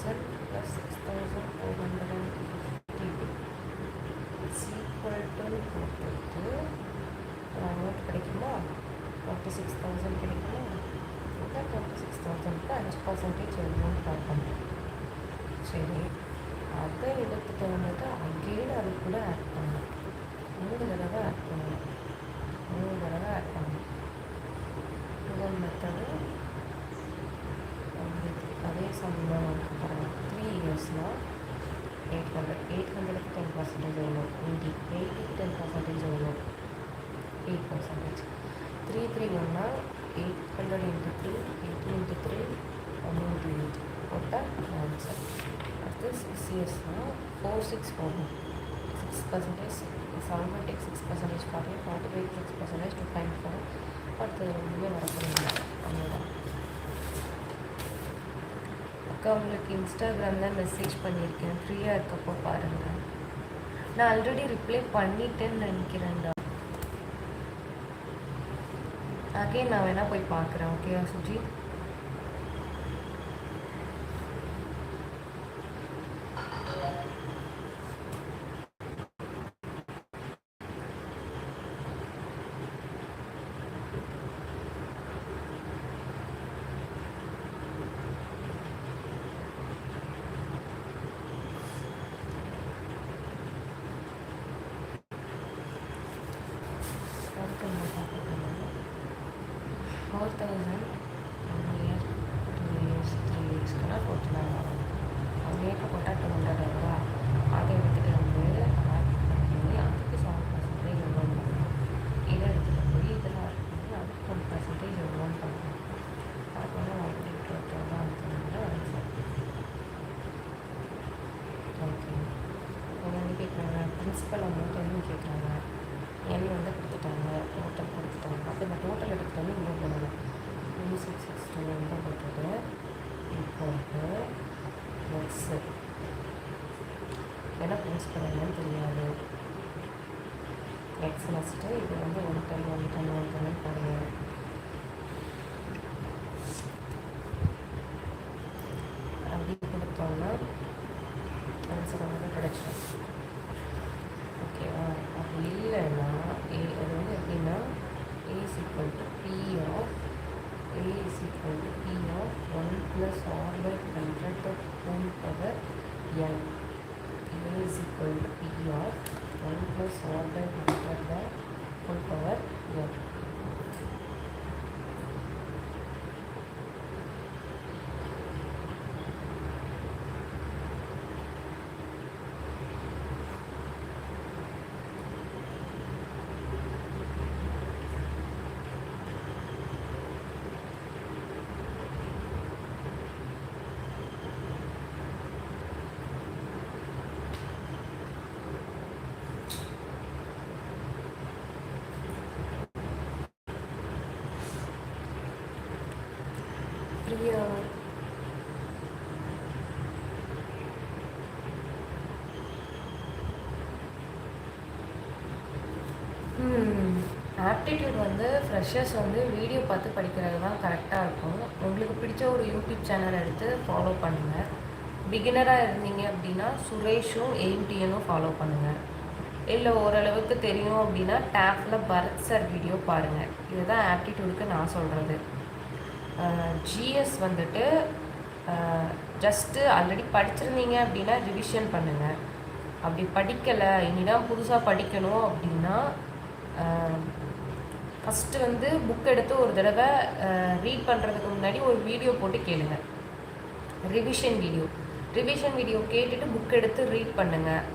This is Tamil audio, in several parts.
thousand plus six thousand four hundred and fifty. Is equal to to போட்டுட்டு அமௌண்ட் கிடைக்குமா? டுவெண்ட்டி சிக்ஸ் தௌசண்ட் கிடைக்குமா இந்த டுவெண்ட்டி சிக்ஸ் தௌசண்ட்க்கு அஞ்சு பர்சன்டேஜ் எவ்வளோன்னு பார்க்கணும் சரி. அதை எடுத்துகிட்டு வந்துட்டு அகெயின் அது கூட ஆட் பண்ணணும் மூணு தடவை ஆட் பண்ணணும் மூணு தடவை ஆட் பண்ணணும் முதல் மெத்தடு அதே சம்பளம் த்ரீ இயர்ஸ்னால் எயிட் ஹண்ட்ரட் எயிட் ஹண்ட்ரடுக்கு டென் பர்சன்டேஜ் எவ்வளோ எயிட்டி எயிட்டிக்கு டென் பர்சன்டேஜ் எவ்வளோ எயிட் பர்சன்டேஜ் த்ரீ த்ரீ ஒன்னா eight hundred into three eighty into three one into eight போட்டால் ஆன்சர் அடுத்து சிக்ஸ் இயர்ஸ்னால் ஃபோர் சிக்ஸ் போடணும் six percentage seven take six percentage பாருங்க forty five six percentage two point four அடுத்தது ரொம்பவே வரப்படுங்க அவ்வளோதான் அக்கா உங்களுக்கு இன்ஸ்டாகிராமில் மெசேஜ் பண்ணியிருக்கேன். ஃப்ரீயாக இருக்கப்போ பாருங்கள் நான் ஆல்ரெடி ரிப்ளை பண்ணிட்டேன்னு நினைக்கிறேன்டா அகைன் நான் வேணால் போய் பார்க்குறேன். ஓகேவா சுஜி? அடுத்து என்ன பார்க்கணும் four thousand one year two years three இயர்ஸ்க்குனா forty nine வரும் ஃப்ரெஷர்ஸ் வந்து வீடியோ பார்த்து படிக்கிறது தான் கரெக்டாக இருக்கும். உங்களுக்கு பிடிச்ச ஒரு யூடியூப் சேனல் எடுத்து ஃபாலோ பண்ணுங்கள் பிகினராக இருந்தீங்க அப்படின்னா சுரேஷும் எயிம்டியனும் ஃபாலோ பண்ணுங்கள் இல்லை ஓரளவுக்கு தெரியும் அப்படின்னா டேப்பில் பரத் சார் வீடியோ பாருங்கள் இதுதான் ஆப்டிடியூடுக்கு நான் சொல்கிறது ஜிஎஸ் வந்துட்டு ஜஸ்ட்டு ஆல்ரெடி படிச்சிருந்தீங்க அப்படின்னா ரிவிஷன் பண்ணுங்கள் அப்படி படிக்கலை இனிதான் புதுசாக படிக்கணும் அப்படின்னா ஃபஸ்ட்டு வந்து புக் எடுத்து ஒரு தடவை ரீட் பண்ணுறதுக்கு முன்னாடி ஒரு வீடியோ போட்டு கேளுங்க. ரிவிஷன் வீடியோ ரிவிஷன் வீடியோ கேட்டுட்டு புக் எடுத்து ரீட் பண்ணுங்கள்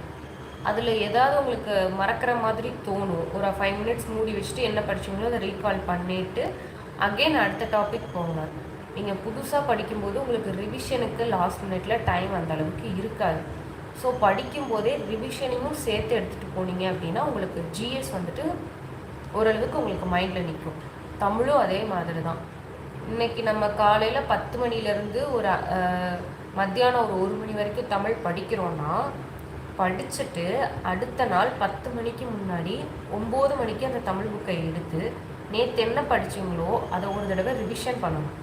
அதில் ஏதாவது உங்களுக்கு மறக்கிற மாதிரி தோணும். ஒரு ஃபைவ் மினிட்ஸ் மூடி வச்சுட்டு என்ன படிச்சீங்களோ அதை ரீகால் பண்ணிவிட்டு அகெயின் அடுத்த டாபிக் போங்க. நீங்கள் புதுசாக படிக்கும்போது உங்களுக்கு ரிவிஷனுக்கு லாஸ்ட் மினிட்ல டைம் அந்த அளவுக்கு இருக்காது. ஸோ படிக்கும்போதே ரிவிஷனையும் சேர்த்து எடுத்துகிட்டு போனீங்க அப்படின்னா உங்களுக்கு ஜிஎஸ் வந்துட்டு ஓரளவுக்கு உங்களுக்கு மைண்டில் நிற்கும் தமிழும் அதே மாதிரி தான் இன்னைக்கு நம்ம காலையில் பத்து மணிலேருந்து ஒரு மத்தியானம் ஒரு ஒரு மணி வரைக்கும் தமிழ் படிக்கிறோன்னா படிச்சுட்டு அடுத்த நாள் பத்து மணிக்கு முன்னாடி ஒம்பது மணிக்கு அந்த தமிழ் புக்கை எடுத்து நேற்று என்ன படிச்சீங்களோ அதை ஒரு தடவை ரிவிஷன் பண்ணணும்.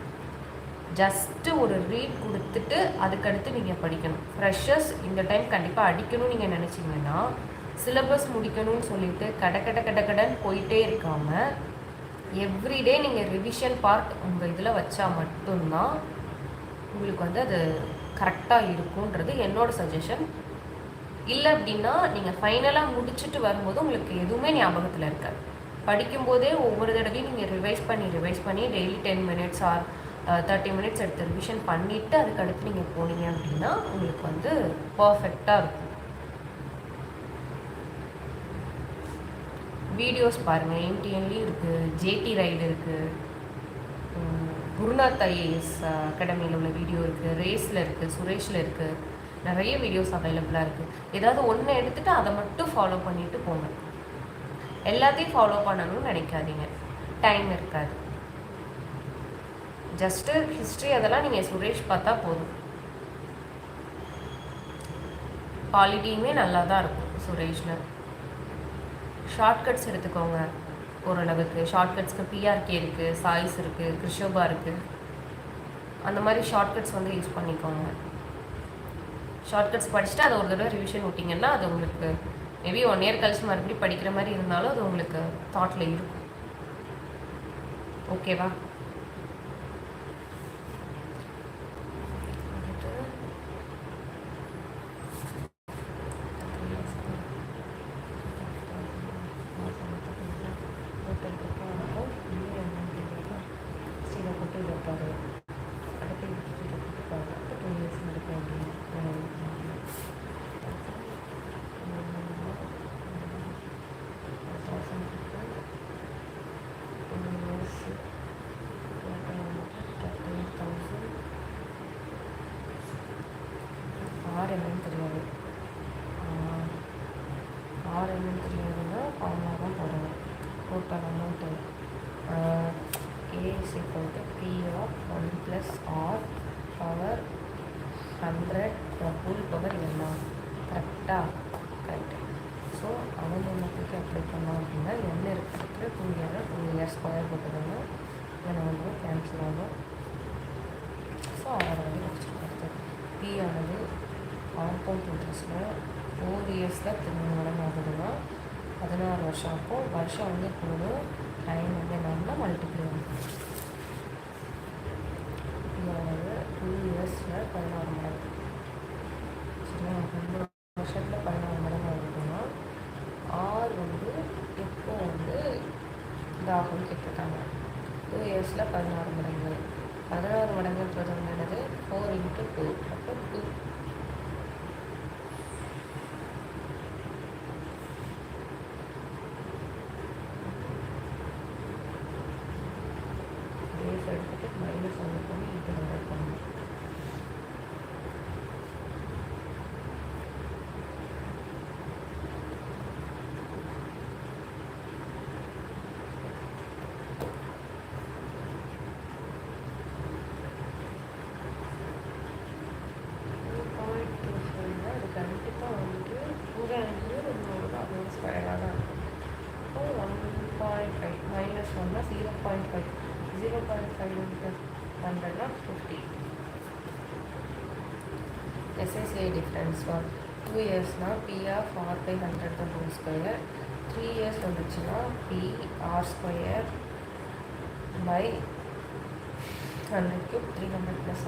ஜஸ்ட்டு ஒரு ரீட் கொடுத்துட்டு அதுக்கடுத்து நீங்கள் படிக்கணும். ஃப்ரெஷர்ஸ் இந்த டைம் கண்டிப்பாக அடிக்கணும்னு நீங்கள் நினச்சிங்கன்னா சிலபஸ் முடிக்கணும்னு சொல்லிட்டு கட கட கட கடன்னு போயிட்டே இருக்காமல் எவ்ரிடே நீங்கள் ரிவிஷன் பார்ட் உங்கள் இதில் வச்சா மட்டும்தான் உங்களுக்கு வந்து அது கரெக்டாக இருக்குன்றது என்னோட சஜஷன் இல்லை அப்படின்னா நீங்கள் ஃபைனலாக முடிச்சுட்டு வரும்போது உங்களுக்கு எதுவுமே ஞாபகத்தில் இருக்காது. படிக்கும்போதே ஒவ்வொரு தடவையும் நீங்கள் ரிவைஸ் பண்ணி ரிவைஸ் பண்ணி daily ten minutes or thirty minutes எடுத்து ரிவிஷன் பண்ணிவிட்டு அதுக்கு அடுத்து நீங்கள் போனீங்க அப்படின்னா உங்களுக்கு வந்து பர்ஃபெக்டாக இருக்கும். வீடியோஸ் பாருங்கள் எம்டிஎன்லேயும் இருக்குது ஜேடி ரைடு இருக்குது குருநாத் ஐஏஎஸ் அகாடமியில் உள்ள வீடியோ இருக்குது ரேஸில் இருக்குது சுரேஷில் இருக்குது நிறைய வீடியோஸ் அவைலபிளாக இருக்குது ஏதாவது ஒன்று எடுத்துகிட்டு அதை மட்டும் ஃபாலோ பண்ணிட்டு போங்க. எல்லாத்தையும் ஃபாலோ பண்ணணும்னு நினைக்காதீங்க. டைம் இருக்காது. ஜஸ்ட்டு ஹிஸ்ட்ரி அதெல்லாம் நீங்கள் சுரேஷ் பார்த்தா போதும். குவாலிட்டியுமே நல்லா தான் இருக்கும். சுரேஷில் ஷார்ட்கட்ஸ் எடுத்துக்கோங்க ஓரளவுக்கு. ஷார்ட்கட்ஸ்க்கு பிஆர்கே இருக்குது சாய்ஸ் இருக்குது கிருஷோபா இருக்குது அந்த மாதிரி ஷார்ட்கட்ஸ் வந்து யூஸ் பண்ணிக்கோங்க. ஷார்ட்கட்ஸ் படிச்சுட்டு அதை ஒரு தடவை ரிவிஷன் விட்டிங்கன்னா அது உங்களுக்கு மேபி ஒன் இயர் கழிச்சு மறுபடியும் படிக்கிற மாதிரி இருந்தாலும் அது உங்களுக்கு தாட்டில் இருக்கும். ஓகேவா ஆறு என்னன்னு தெரியாது ஆறு என்னன்னு தெரியாதுன்னா ஃபார்முலா தான் போடணும் total amount A is equal to P of one plus R power hundred full power எல்லாம் கரெக்டாக கரெக்ட் ஸோ அவங்க மக்களுக்கு அப்ளை பண்ணோம் அப்படின்னா என்ன இருக்கிறதுக்கு two year two year square போட்டுக்கோங்க இதில் வந்து கேன்சல் ஆகும். ஸோ அவரை வந்து வச்சுருக்கிறது பி ஆனது காம்பவுண்ட் இன்ட்ரெஸ்ட்டில் ஃபோர் இயர்ஸில் திரும்ப மடங்கு ஆகுதுன்னா பதினாறு வருஷம். அப்போ வருஷம் வந்து கூட டைம் வந்து என்னன்னா மல்டிப்ளை ஆகும். டூ இயர்ஸில் பதினாறு மடங்கு சரியா ரெண்டு வருஷத்தில் பதினாறு மடங்கு ஆகுதுன்னா ஆர் வந்து எப்போ வந்து இதாகும்னு கேட்டிருக்காங்க. டூ இயர்ஸில் பதினாறு மடங்கு பதினாறு மடங்குன்றது வந்து என்னது ஃபோர் இன்ட்டு டூ அப்போ டூ பேஸ் எடுத்துட்டு மைனஸ் ஒன்று பண்ணி இது ஹண்ட்ரட் பண்ணணும் பாயிண்ட் டூ ஃபைவ்னா அது கண்டிப்பாக வந்து இங்கே வந்து நம்மளோட அதோட ஸ்கொயராக தான் இருக்கும் இப்போ ஒன் பாயிண்ட் ஃபைவ் மைனஸ் ஒன்னா zero point five zero point five into ஹண்ட்ரட்னா fifty SSA difference for two இயர்ஸ்னால் P of R by hundred the whole square three years வந்துச்சுன்னா P R square by hundred cube three hundred plus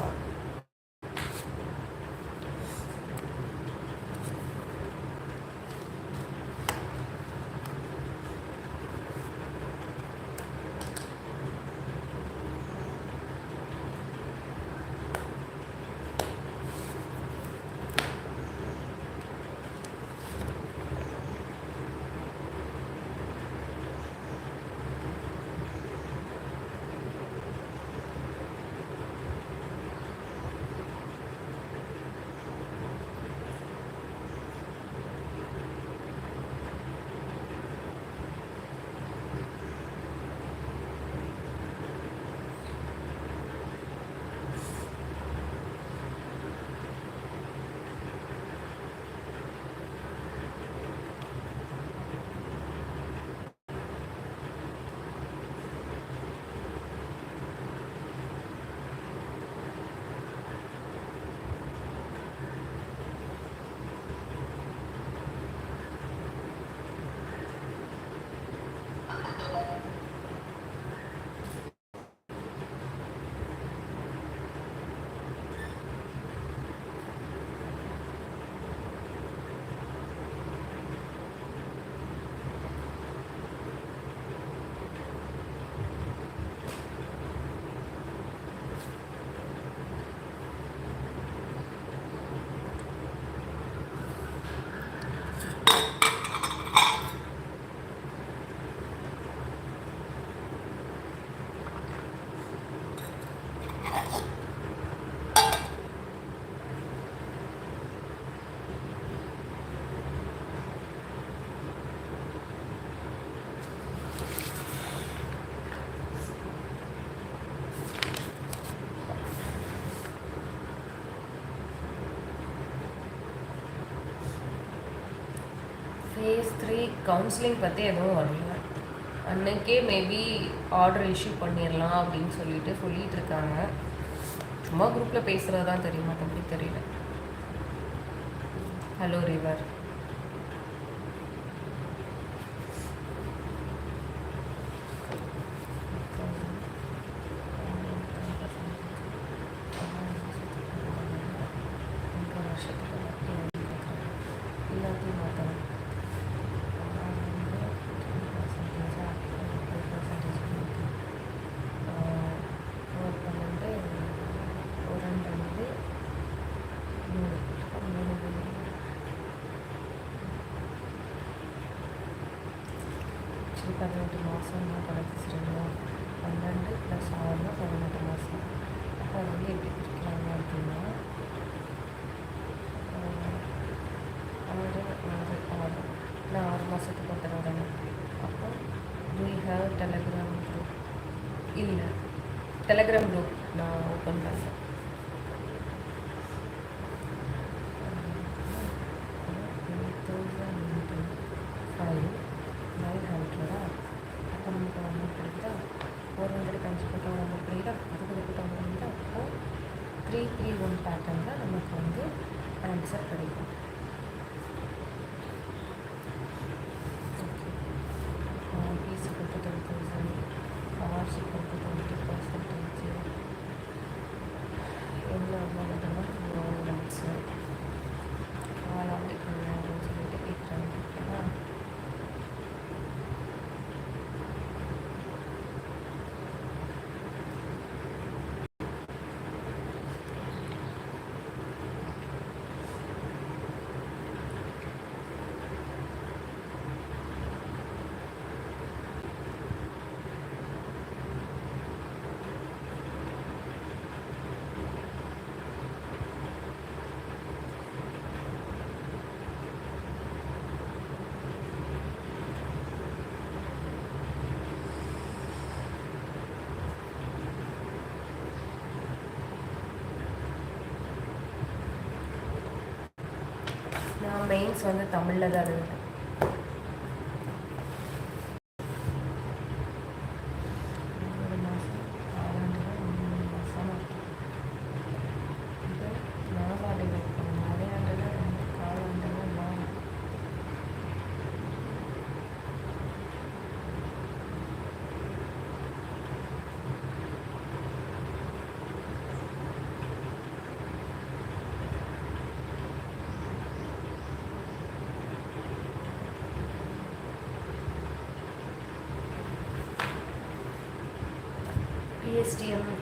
counselling பற்றி எதுவும் வரல. அன்னைக்கே மேபி ஆர்டர் இஷ்யூ பண்ணிடலாம் அப்படின்னு சொல்லிட்டு சொல்லிகிட்டு இருக்காங்க. சும்மா குரூப்பில் பேசுகிறது தான் தெரிய மாட்டேங்குது தெரியல. ஹலோ ரிவர் ಟೆಲಗ್ರಾಮ್ ಗ್ರೂಪ್ ಇಲ್ಲ ಟೆಲಗ್ರಾಮ್ ಗ್ರೂಪ್ மீனிங்ஸ் வந்து தமிழில் தான் இருக்குது stay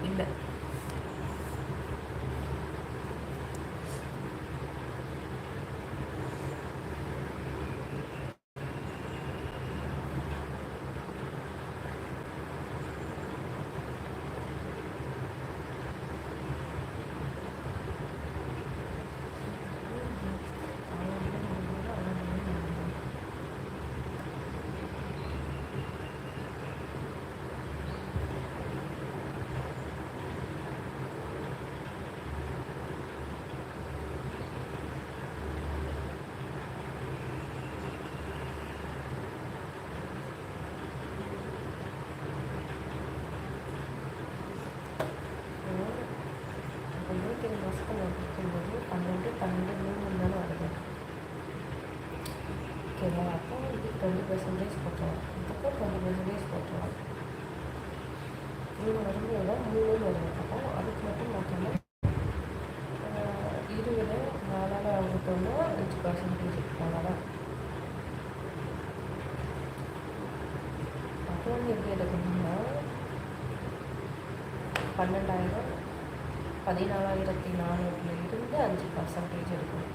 லோன் எப்படி எடுக்கணும்னா? பன்னெண்டாயிரம் பதினாலாயிரத்தி நானூறுல இருந்து அஞ்சு பர்சன்டேஜ் எடுக்கணும்.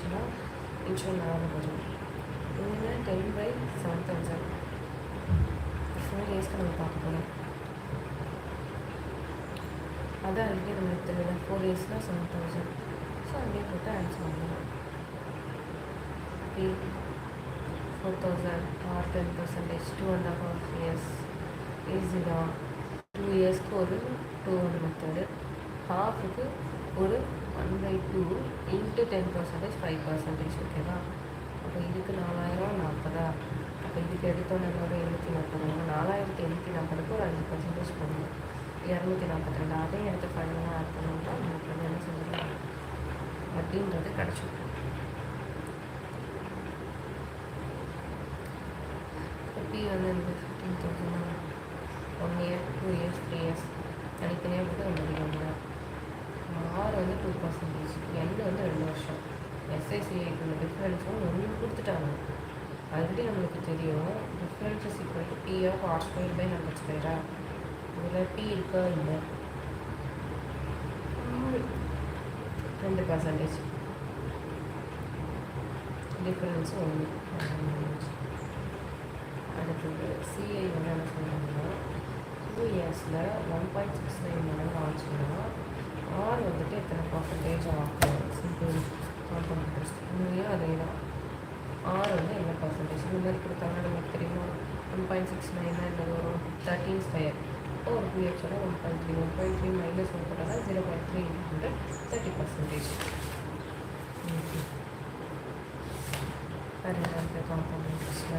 நாலு வரும். இங்கே ten by seven thousand four இயர்ஸ்க்கு நம்ம பார்க்க போகிறோம் அதான் அங்கேயே நம்மளுக்கு தெரியல ஃபோர் இயர்ஸ்னால் செவன் தௌசண்ட் ஸோ அங்கேயே போட்டு ஆன்சர் பண்ணலாம். P four thousand R ten percentage two and half years ஈஸிடா two இயர்ஸ்க்கு ஒரு டூ ஹண்ட்ரட் மெத்தடு ஹாஃபுக்கு ஒரு one by two into ten percentage five percentage ஓகேவா அப்போ இதுக்கு நாலாயிரம் நாற்பதா அப்போ இதுக்கு எடுத்தோன்னே என்னோட எழுநூற்றி நாற்பது நாலாயிரத்தி எழுநூற்றி நாற்பதுக்கு ஒரு அஞ்சு பர்சன்டேஜ் போடணும் இரநூத்தி நாற்பத்தி ரெண்டு. அதையும் எடுத்து ஃபைனலாக ஆட் பண்ணோம்னா நமக்கு வந்து என்ன செஞ்சிடலாம் அப்படின்றது கிடச்சிடும். பி வந்து எனக்கு fifteen thousand one year two years three years தனித்தனியாக போட்டு ஒன்று முடியும் டூ பர்சன்டேஜ் என் வந்து ரெண்டு வருஷம். எஸ்ஐசிஐக்குள்ள டிஃப்ரென்ஸும் ஒன்று கொடுத்துட்டாங்க. ஆல்ரெடி நம்மளுக்கு தெரியும். டிஃப்ரென்ஸஸ் இப்போ P of R square by number ஸ்கொயரா இதில் பி இருக்கா இல்லை? ரெண்டு பர்சன்டேஜ் டிஃப்ரென்ஸ் ஒன்று அடுத்தது சிஐ வந்து என்ன சொன்னாங்கன்னா டூ இயர்ஸில் ஒன் பாயிண்ட் சிக்ஸ் நைன் மடங்கு ஆச்சுன்னா ஆர் வந்துட்டு எத்தனை பர்சன்டேஜ் ஆகும்? சிம்பிள் காம்பவுண்ட் உண்மையாக அதே தான் ஆர் வந்து என்ன பர்சன்டேஜ் இந்த மாதிரி கொடுத்தாங்கன்னா நமக்கு தெரியுமா? ஒன் பாயிண்ட் சிக்ஸ் நைன் என்ன வரும்? தேர்ட்டீன் ஸ்கொயர் இப்போ ஒரு பிஹெச்சோட one point three one point three minus one போட்டால் zero point three hundred thirty percentage வேறு என்ன காம்பவுண்ட் இன்ட்ரெஸ்ட்